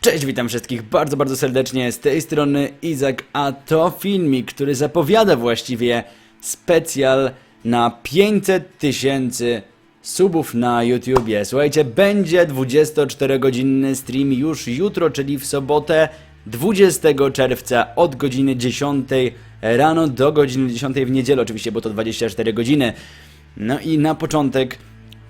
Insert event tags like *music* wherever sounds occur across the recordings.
Cześć, witam wszystkich bardzo, bardzo serdecznie. Z tej strony Izak, a to filmik, który zapowiada właściwie specjal na 500 tysięcy subów na YouTubie. Słuchajcie, będzie 24-godzinny stream już jutro, czyli w sobotę 20 czerwca od godziny 10 rano do godziny 10 w niedzielę, oczywiście, bo to 24 godziny. No i na początek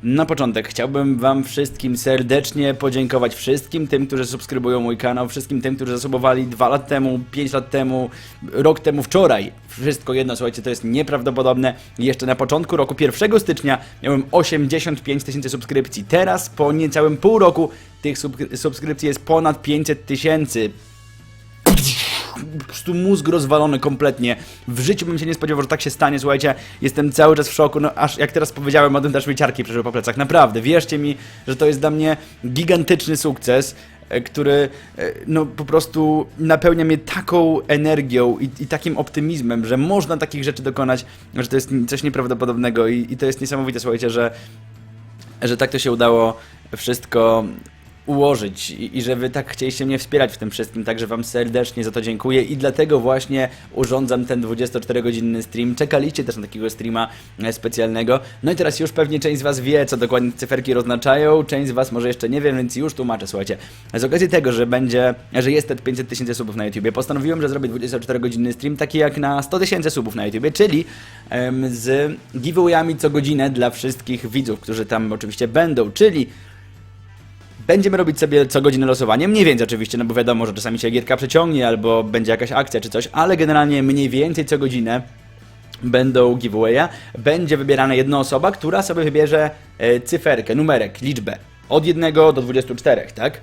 na początek chciałbym Wam wszystkim serdecznie podziękować wszystkim tym, którzy subskrybują mój kanał, wszystkim tym, którzy zasubowali 2 lat temu, 5 lat temu, rok temu, wczoraj. Wszystko jedno, słuchajcie, to jest nieprawdopodobne. Jeszcze na początku roku, 1 stycznia, miałem 85 tysięcy subskrypcji. Teraz, po niecałym pół roku, tych subskry- subskrypcji jest ponad 500 tysięcy po prostu mózg rozwalony kompletnie. W życiu bym się nie spodziewał, że tak się stanie, słuchajcie, jestem cały czas w szoku, no aż jak teraz powiedziałem o tym, też mi ciarki przeszły po plecach, naprawdę, wierzcie mi, że to jest dla mnie gigantyczny sukces, e, który e, no po prostu napełnia mnie taką energią i, i takim optymizmem, że można takich rzeczy dokonać, że to jest coś nieprawdopodobnego. I, i to jest niesamowite, słuchajcie, że że tak to się udało wszystko ułożyć i, i że wy tak chcieliście mnie wspierać w tym wszystkim, także wam serdecznie za to dziękuję i dlatego właśnie urządzam ten 24-godzinny stream. Czekaliście też na takiego streama e, specjalnego. No i teraz już pewnie część z was wie, co dokładnie cyferki oznaczają, część z was może jeszcze nie wie, więc już tłumaczę, słuchajcie. Z okazji tego, że będzie, że jest te 500 tysięcy subów na YouTubie, postanowiłem, że zrobię 24-godzinny stream taki jak na 100 tysięcy subów na YouTubie, czyli z giveawayami co godzinę dla wszystkich widzów, którzy tam oczywiście będą, czyli Będziemy robić sobie co godzinę losowanie, mniej więcej oczywiście, no bo wiadomo, że czasami się gierka przeciągnie, albo będzie jakaś akcja czy coś, ale generalnie mniej więcej co godzinę będą giveawaya, będzie wybierana jedna osoba, która sobie wybierze e, cyferkę, numerek, liczbę od 1 do 24, tak?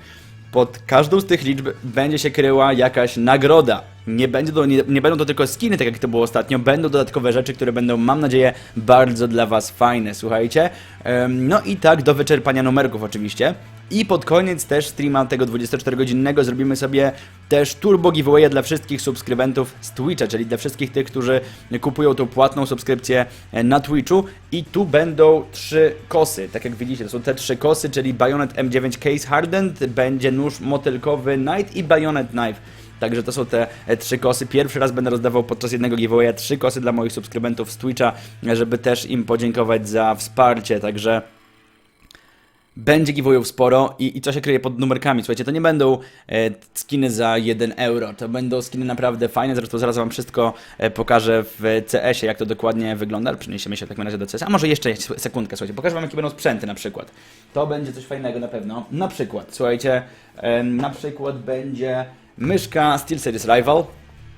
Pod każdą z tych liczb będzie się kryła jakaś nagroda. Nie, będzie to, nie, nie będą to tylko skiny, tak jak to było ostatnio, będą dodatkowe rzeczy, które będą, mam nadzieję, bardzo dla Was fajne, słuchajcie. No i tak do wyczerpania numerków oczywiście. I pod koniec też streama tego 24-godzinnego zrobimy sobie też turbo giveaway dla wszystkich subskrybentów z Twitcha, czyli dla wszystkich tych, którzy kupują tą płatną subskrypcję e, na Twitchu. I tu będą trzy kosy, tak jak widzicie, to są te trzy kosy, czyli Bayonet M9 Case Hardened, będzie nóż motylkowy Knight i Bayonet Knife. Także to są te e, trzy kosy. Pierwszy raz będę rozdawał podczas jednego giveawaya trzy kosy dla moich subskrybentów z Twitcha, e, żeby też im podziękować za wsparcie. Także będzie giveawayów sporo i, i co się kryje pod numerkami. Słuchajcie, to nie będą e, skiny za 1 euro, to będą skiny naprawdę fajne, zresztą zaraz Wam wszystko e, pokażę w CS-ie, jak to dokładnie wygląda. Przeniesiemy się w takim razie do CS, a może jeszcze sekundkę, słuchajcie, pokażę Wam jakie będą sprzęty na przykład. To będzie coś fajnego na pewno. Na przykład, słuchajcie, e, na przykład będzie myszka SteelSeries Rival,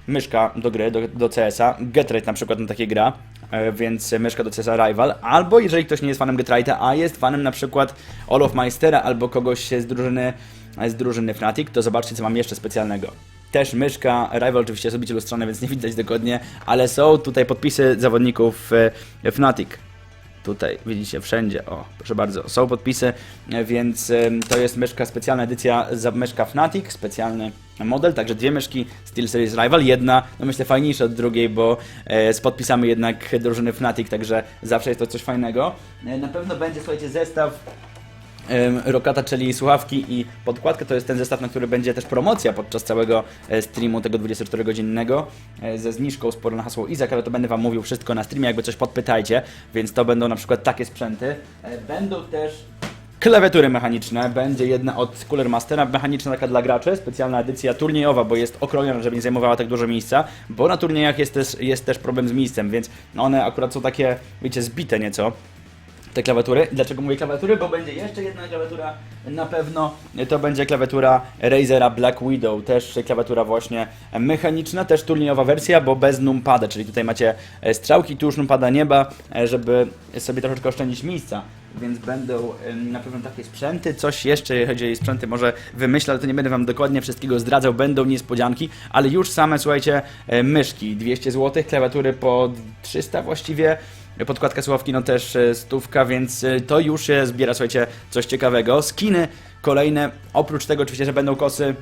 myszka do gry, do, do CS-a, Getrate na przykład na takie gra, e, więc myszka do CS-a Rival, albo jeżeli ktoś nie jest fanem Getrate'a, a jest fanem na przykład Olof Meistera albo kogoś z drużyny, z drużyny Fnatic, to zobaczcie co mam jeszcze specjalnego. Też myszka, Rival oczywiście jest obicie lustrzane, więc nie widać dokładnie, ale są tutaj podpisy zawodników e, Fnatic. Tutaj widzicie wszędzie, o proszę bardzo, są podpisy, e, więc em, to jest myszka, specjalna edycja myszka Fnatic, specjalny model, także dwie myszki SteelSeries Rival, jedna no myślę fajniejsza od drugiej, bo e, z podpisami jednak drużyny Fnatic, także zawsze jest to coś fajnego. E, na pewno będzie, słuchajcie, zestaw Rokata, czyli słuchawki i podkładkę. To jest ten zestaw, na który będzie też promocja podczas całego e, streamu tego 24-godzinnego e, ze zniżką sporo na hasło Izak, ale to będę Wam mówił wszystko na streamie, jakby coś podpytajcie, więc to będą na przykład takie sprzęty. E, Będą też klawiatury mechaniczne, będzie jedna od Cooler Mastera, mechaniczna taka dla graczy, specjalna edycja turniejowa, bo jest okrojona, żeby nie zajmowała tak dużo miejsca, bo na turniejach jest też, jest też problem z miejscem, więc one akurat są takie, wiecie, zbite nieco te klawiatury. Dlaczego mówię klawiatury? Bo będzie jeszcze jedna klawiatura, na pewno to będzie klawiatura Razera Black Widow, też klawiatura właśnie mechaniczna, też turniejowa wersja, bo bez numpada, czyli tutaj macie e, strzałki, tu już numpada nieba, e, żeby sobie troszeczkę oszczędzić miejsca. Więc będą na pewno takie sprzęty, coś jeszcze, jeżeli chodzi o sprzęty, może wymyślę, ale to nie będę Wam dokładnie wszystkiego zdradzał, będą niespodzianki, ale już same, słuchajcie, e, myszki, 200 zł, klawiatury po 300 właściwie, Podkładka słuchawki no też e, stówka, więc e, to już się zbiera, słuchajcie, coś ciekawego. Skiny kolejne, oprócz tego oczywiście, że będą kosy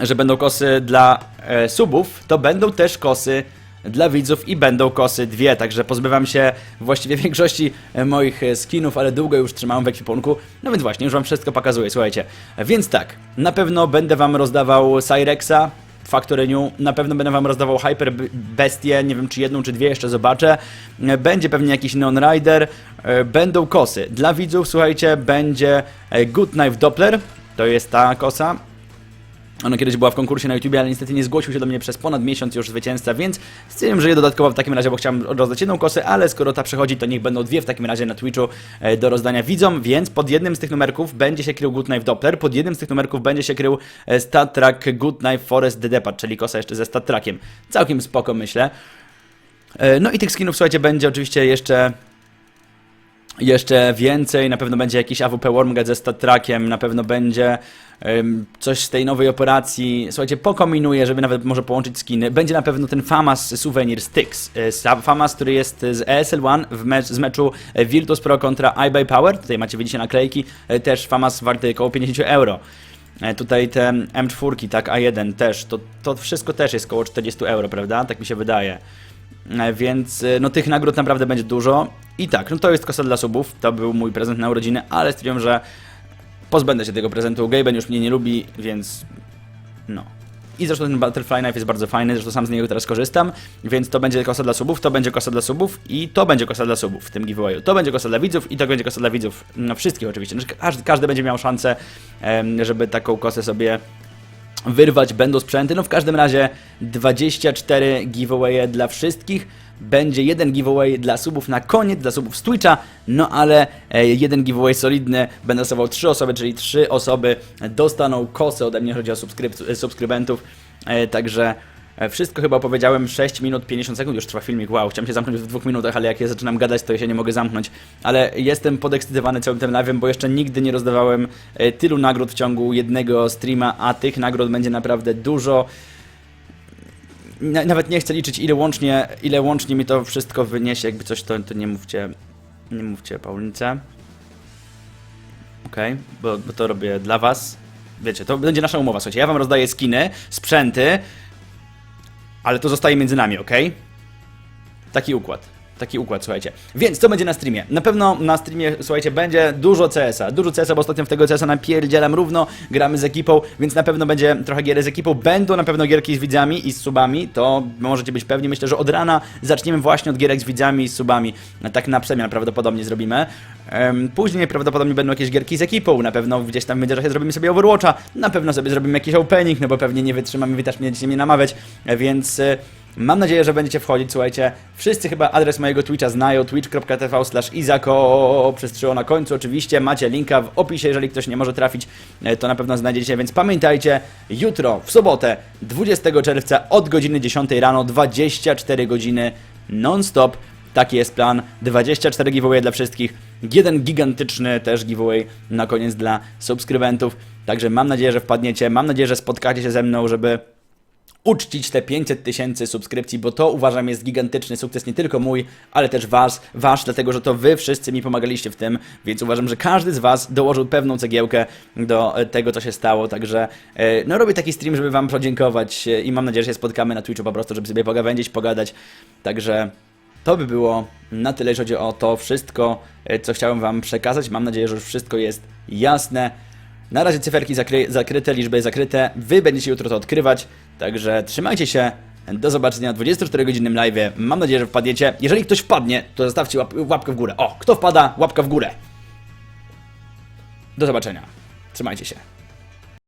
że będą kosy dla e, subów, to będą też kosy dla widzów i będą kosy dwie, także pozbywam się właściwie *laughs* większości e, moich skinów, ale długo już trzymałem w ekwipunku, no więc właśnie, już wam wszystko pokazuję, słuchajcie. Więc tak, na pewno będę wam rozdawał Cyrexa, Factory New, na pewno będę wam rozdawał Hyper Bestie, nie wiem czy jedną czy dwie, jeszcze zobaczę. E, Będzie pewnie jakiś Neon Rider, e, będą kosy. Dla widzów, słuchajcie, będzie e, Good Knife Doppler, to jest ta kosa, ona kiedyś była w konkursie na YouTube, ale niestety nie zgłosił się do mnie przez ponad miesiąc już zwycięzca, więc stwierdziłem, że je dodatkowo w takim razie, bo chciałem rozdać jedną kosę, ale skoro ta przechodzi, to niech będą dwie w takim razie na Twitchu e, do rozdania widzom, więc pod jednym z tych numerków będzie się krył Good Knife Doppler, pod jednym z tych numerków będzie się krył e, Stat Track Good Knife Forest The Depart, czyli kosa jeszcze ze Stat Trackiem. Całkiem spoko, myślę. E, No i tych skinów, słuchajcie, będzie oczywiście jeszcze jeszcze więcej, na pewno będzie jakiś AWP Wormgat ze stat trackiem, na pewno będzie em, coś z tej nowej operacji. Słuchajcie, pokombinuję, żeby nawet może połączyć skiny. Będzie na pewno ten FAMAS Souvenir Sticks. E, FAMAS, który jest z ESL1 w mecz, z meczu e, Virtus Pro kontra iBuy Power. Tutaj macie, widzicie naklejki. E, Też FAMAS warty około 50 euro. Tutaj te M4, tak, A1 też. To, to wszystko też jest około 40 euro, prawda? Tak mi się wydaje. E, Więc e, no tych nagród naprawdę będzie dużo. I tak, no to jest kosa dla subów. To był mój prezent na urodziny, ale stwierdziłem, że pozbędę się tego prezentu. Gaben już mnie nie lubi, więc no. I zresztą ten Butterfly Knife jest bardzo fajny, zresztą sam z niego teraz korzystam, więc to będzie kosa dla subów, to będzie kosa dla subów i to będzie kosa dla subów w tym giveawayu. To będzie kosa dla widzów i to będzie kosa dla widzów, no wszystkich oczywiście. Znaczy, każdy, każdy będzie miał szansę, żeby taką kosę sobie wyrwać będą sprzęty. No w każdym razie 24 giveawaye dla wszystkich. Będzie jeden giveaway dla subów na koniec, dla subów z Twitcha, no ale e, jeden giveaway solidny będę losował trzy osoby, czyli trzy osoby dostaną kosę ode mnie, chodzi o subskryp- subskrybentów, e, także wszystko chyba powiedziałem 6 minut 50 sekund, już trwa filmik, wow, chciałem się zamknąć w dwóch minutach, ale jak ja zaczynam gadać, to ja się nie mogę zamknąć, ale jestem podekscytowany całym tym live'em, bo jeszcze nigdy nie rozdawałem e, tylu nagród w ciągu jednego streama, a tych nagród będzie naprawdę dużo. Na- Nawet nie chcę liczyć ile łącznie, ile łącznie mi to wszystko wyniesie, jakby coś to, to nie mówcie, nie mówcie Paulince. Okej, bo, bo to robię dla was. Wiecie, to będzie nasza umowa, słuchajcie, ja wam rozdaję skiny, sprzęty, ale to zostaje między nami, ok? Taki układ. Taki układ, słuchajcie. Więc co będzie na streamie? Na pewno na streamie, słuchajcie, będzie dużo CS-a. Dużo CS-a, bo ostatnio w tego CS-a napierdzielam równo, gramy z ekipą, więc na pewno będzie trochę gier z ekipą. Będą na pewno gierki z widzami i z subami, to możecie być pewni. Myślę, że od rana zaczniemy właśnie od gierek z widzami i z subami. Tak na przemian prawdopodobnie zrobimy. Później prawdopodobnie będą jakieś gierki z ekipą, na pewno gdzieś tam w międzyczasie zrobimy sobie Overwatcha, na pewno sobie zrobimy jakiś opening, no bo pewnie nie wytrzymamy, wy też będziecie mnie namawiać, więc e, mam nadzieję, że będziecie wchodzić, słuchajcie, wszyscy chyba adres mojego Twitcha znają, twitch.tv slash izako, przez trzy na końcu oczywiście, macie linka w opisie, jeżeli ktoś nie może trafić, e, to na pewno znajdziecie, więc pamiętajcie, jutro, w sobotę, 20 czerwca od godziny 10 rano, 24 godziny non-stop, Taki jest plan. 24 giveaway dla wszystkich. Jeden gigantyczny też giveaway na koniec dla subskrybentów. Także mam nadzieję, że wpadniecie. Mam nadzieję, że spotkacie się ze mną, żeby uczcić te 500 tysięcy subskrypcji, bo to uważam jest gigantyczny sukces nie tylko mój, ale też was, wasz, dlatego że to wy wszyscy mi pomagaliście w tym, więc uważam, że każdy z was dołożył pewną cegiełkę do e, tego, co się stało, także e, no robię taki stream, żeby wam podziękować e, i mam nadzieję, że się spotkamy na Twitchu po prostu, żeby sobie pogawędzić, pogadać, także to by było na tyle, jeśli chodzi o to wszystko, co chciałem Wam przekazać. Mam nadzieję, że już wszystko jest jasne. Na razie cyferki zakry zakryte, liczby zakryte. Wy będziecie jutro to odkrywać, także trzymajcie się. Do zobaczenia na 24-godzinnym live. Mam nadzieję, że wpadniecie. Jeżeli ktoś wpadnie, to zostawcie łap łapkę w górę. O, kto wpada, łapka w górę. Do zobaczenia. Trzymajcie się.